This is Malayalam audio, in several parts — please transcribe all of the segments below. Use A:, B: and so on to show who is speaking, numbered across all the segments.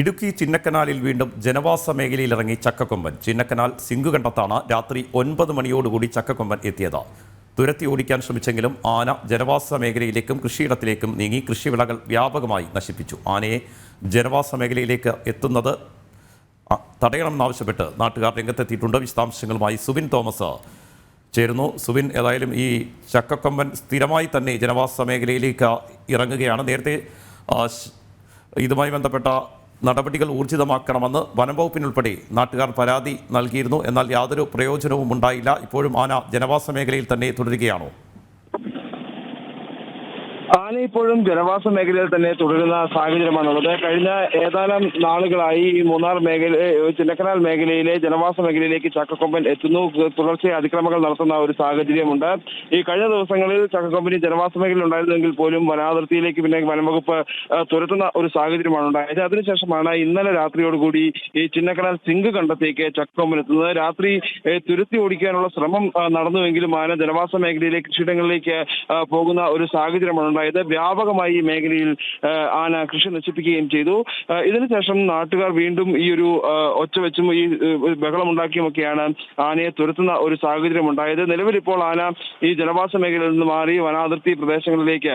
A: ഇടുക്കി ചിന്നക്കനാലിൽ വീണ്ടും ജനവാസ മേഖലയിൽ ഇറങ്ങി ചക്കക്കൊമ്പൻ. ചിന്നക്കനാൽ സിംഗുകണ്ടത്താണ് രാത്രി ഒൻപത് മണിയോടുകൂടി ചക്കക്കൊമ്പൻ എത്തിയത്. തുരത്തി ഓടിക്കാൻ ശ്രമിച്ചെങ്കിലും ആന ജനവാസ മേഖലയിലേക്കും കൃഷിയിടത്തിലേക്കും നീങ്ങി കൃഷിവിളകൾ വ്യാപകമായി നശിപ്പിച്ചു. ആനയെ ജനവാസ മേഖലയിലേക്ക് എത്തുന്നത് തടയണമെന്നാവശ്യപ്പെട്ട് നാട്ടുകാർ രംഗത്തെത്തിയിട്ടുണ്ട്. വിശദാംശങ്ങളുമായി സുബിൻ തോമസ് ചേരുന്നു. സുബിൻ ഏതായാലും ഈ ചക്കക്കൊമ്പൻ സ്ഥിരമായി തന്നെ ജനവാസ മേഖലയിലേക്ക് ഇറങ്ങുകയാണ്. നേരത്തെ ഇതുമായി ബന്ധപ്പെട്ട നടപടികൾ ഊർജിതമാക്കണമെന്ന് വനംവകുപ്പിനുൾപ്പെടെ നാട്ടുകാർ പരാതി നൽകിയിരുന്നു. എന്നാൽ യാതൊരു പ്രയോജനവും ഉണ്ടായില്ല ഇപ്പോഴും ആന ജനവാസ മേഖലയിൽ തന്നെ തുടരുകയാണോ.
B: ആന ഇപ്പോഴും ജനവാസ മേഖലയിൽ തന്നെ തുടരുന്ന സാഹചര്യമാണുള്ളത്. കഴിഞ്ഞ ഏതാനും നാളുകളായി ഈ മൂന്നാർ മേഖല ചിന്നക്കനാൽ മേഖലയിലെ ജനവാസ മേഖലയിലേക്ക് ചക്കക്കൊമ്പൻ എത്തുന്നു. തുടർച്ചയായി അതിക്രമങ്ങൾ നടത്തുന്ന ഒരു സാഹചര്യമുണ്ട്. ഈ കഴിഞ്ഞ ദിവസങ്ങളിൽ ചക്കക്കൊമ്പനി ജനവാസ മേഖലയിൽ ഉണ്ടായിരുന്നെങ്കിൽ പോലും വനാതിർത്തിയിലേക്ക് പിന്നെ വനംവകുപ്പ് തുരത്തുന്ന ഒരു സാഹചര്യമാണ് ഉണ്ടായത്. അതിനുശേഷമാണ് ഇന്നലെ രാത്രിയോടുകൂടി ഈ ചിന്നക്കനാൽ സിങ്ക് കണ്ടത്തേക്ക് ചക്കക്കൊമ്പൻ എത്തുന്നത്. രാത്രി തുരുത്തി ഓടിക്കാനുള്ള ശ്രമം നടന്നുവെങ്കിലും ആന ജനവാസ മേഖലയിലെ കൃഷിയിടങ്ങളിലേക്ക് പോകുന്ന ഒരു സാഹചര്യമാണ് ഉണ്ടായത് വ്യാപകമായി ഈ മേഖലയിൽ ആന കൃഷി നശിപ്പിക്കുകയും ചെയ്തു. ഇതിനുശേഷം നാട്ടുകാർ വീണ്ടും ഈ ഒരു ഒച്ച വെച്ചും ഈ ബഹളമുണ്ടാക്കിയുമൊക്കെയാണ് ആനയെ തുരത്തുന്ന ഒരു സാഹചര്യം ഉണ്ടായത് നിലവിൽ ഇപ്പോൾ ആന ഈ ജനവാസ മേഖലയിൽ നിന്ന് മാറി വനാതിർത്തി പ്രദേശങ്ങളിലേക്ക്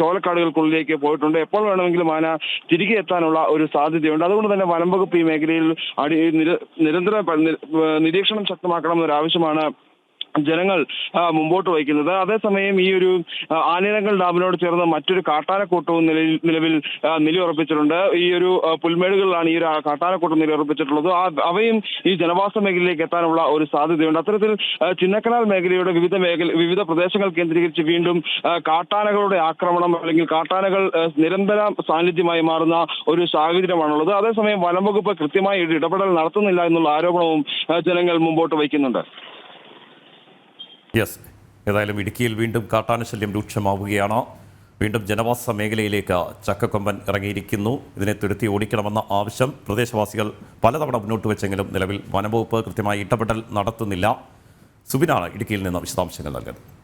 B: ചോലക്കാടുകൾക്കുള്ളിലേക്ക് പോയിട്ടുണ്ട്. എപ്പോൾ വേണമെങ്കിലും ആന തിരികെ എത്താനുള്ള ഒരു സാധ്യതയുണ്ട്. അതുകൊണ്ട് തന്നെ വനം വകുപ്പ് ഈ മേഖലയിൽ അടി നിരന്തര നിരീക്ഷണം ശക്തമാക്കണം എന്നൊരു ആവശ്യമാണ് ജനങ്ങൾ മുമ്പോട്ട് വയ്ക്കുന്നത്. അതേസമയം ഈ ഒരു ആ, ആനിരങ്കൽ ഡാമിനോട് ചേർന്ന് മറ്റൊരു കാട്ടാനക്കൂട്ടവും നിലവിൽ നിലവിൽ നിലയുറപ്പിച്ചിട്ടുണ്ട്. ഈ ഒരു പുൽമേടുകളിലാണ് ഈ ഒരു കാട്ടാനക്കൂട്ടം നിലയുറപ്പിച്ചിട്ടുള്ളത്. അവയും ഈ ജനവാസ മേഖലയിലേക്ക് എത്താനുള്ള ഒരു സാധ്യതയുണ്ട്. അത്തരത്തിൽ ചിന്നക്കനാൽ മേഖലയുടെ വിവിധ മേഖല വിവിധ പ്രദേശങ്ങൾ കേന്ദ്രീകരിച്ച് വീണ്ടും കാട്ടാനകളുടെ ആക്രമണം അല്ലെങ്കിൽ കാട്ടാനകൾ നിരന്തര സാന്നിധ്യമായി മാറുന്ന ഒരു സാഹചര്യമാണുള്ളത്. അതേസമയം വനം വകുപ്പ് കൃത്യമായി ഇടപെടൽ നടത്തുന്നില്ല എന്നുള്ള ആരോപണവും ജനങ്ങൾ മുമ്പോട്ട് വയ്ക്കുന്നുണ്ട്.
A: യെസ് ഏതായാലും ഇടുക്കിയിൽ വീണ്ടും കാട്ടാനശല്യം രൂക്ഷമാവുകയാണ്. വീണ്ടും ജനവാസ മേഖലയിലേക്ക് ചക്കക്കൊമ്പൻ ഇറങ്ങിയിരിക്കുന്നു. ഇതിനെ തുരുത്തി ഓടിക്കണമെന്ന ആവശ്യം പ്രദേശവാസികൾ പലതവണ മുന്നോട്ട് വെച്ചെങ്കിലും നിലവിൽ വനംവകുപ്പ് കൃത്യമായി ഇടപെടൽ നടത്തുന്നില്ല. സുബിനാണ് ഇടുക്കിയിൽ നിന്ന് വിശദാംശങ്ങൾ നൽകുന്നത്